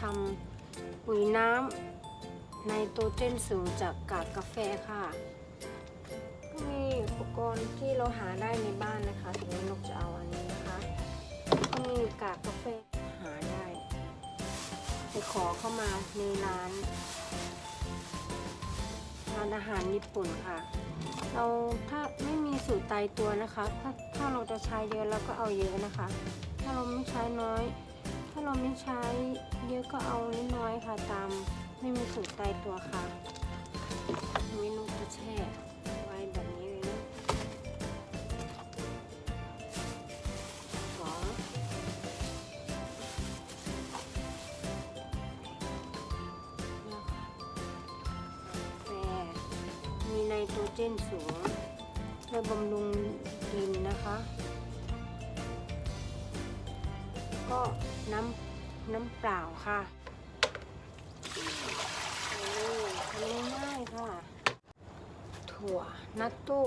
ทำปุ๋ยน้ำไนโตรเจนสูงจากกากกาแฟค่ะ ก็มีอุปกรณ์ที่เราหาได้ในบ้านนะคะถึงนกจะเอาอันนี้นะคะ ก็มีกากกาแฟหาได้ไปขอเข้ามาในร้านร้านอาหารญี่ปุ่นค่ะ เราถ้าไม่มีสูตรตายตัวนะคะ ถ้าถ้าเราจะใช้เยอะเราก็เอาเยอะนะคะ ถ้าเราไม่ใช้น้อยาเราไม่ใช้เยอะก็เอาน้อยๆค่ะตามไม่มีสูตรตายตัวค่ะเมนูจะแช่ไว้แบบนี้เลยนะสองแล้วค่ะกาแฟมีไนโตรเจนสูงช่วยบำรุงดินนะคะ ก็น้ำน้ำเปล่าค่ะโอ้ทำง่ายๆค่ะ ถั่วนัตโต้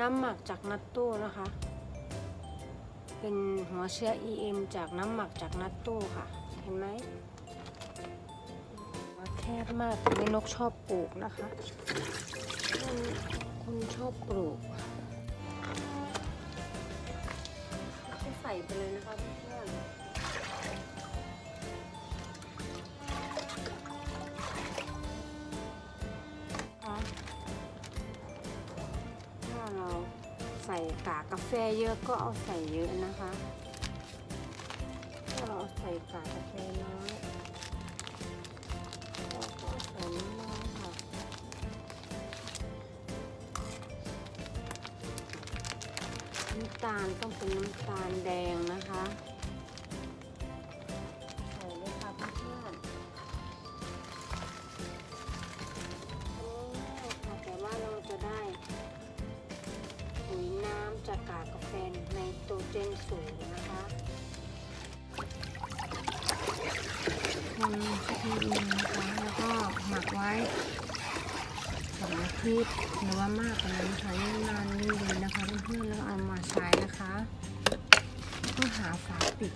น้ำหมักจากนัตโต้นะคะ เป็นหัวเชื้อ EM จากน้ำหมักจากนัตโต้ค่ะ เห็นไหมแคบมากแต่ไม่นกชอบปลูกนะคะคนคนชอบปลูก ใส่ไปเลยนะคะเพื่อนๆอะถ้าเราใส่กากกาแฟเยอะก็เอาใส่เยอะนะคะ ถ้าเราใส่กากกาแฟน้อย น้ำตาลต้องเป็นน้ำตาลแดงนะคะใส่เลยค่ะเพื่อนๆทำง่ายๆค่ะแต่ว่าเราจะได้ปุ๋ยน้ำจากกากกาแฟในโตรเจนสูงนะคะคนสักนิดนึงนะคะแล้วก็หมักไว้ สองอาทิตย์หรือว่ามากกว่านั้นค่ะยิ่งนานยิ่งดีนะคะเพื่อนๆแล้วเอามาใช้นะคะก็หาฝาปิด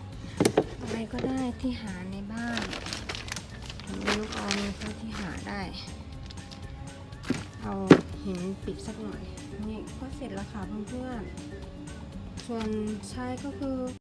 อะไรก็ได้ที่หาในบ้านไม่รู้เอาในเท่าที่หาได้ เอาหินปิดสักหน่อยนี่ก็เสร็จแล้วค่ะเพื่อนๆส่วนใช้ก็คือ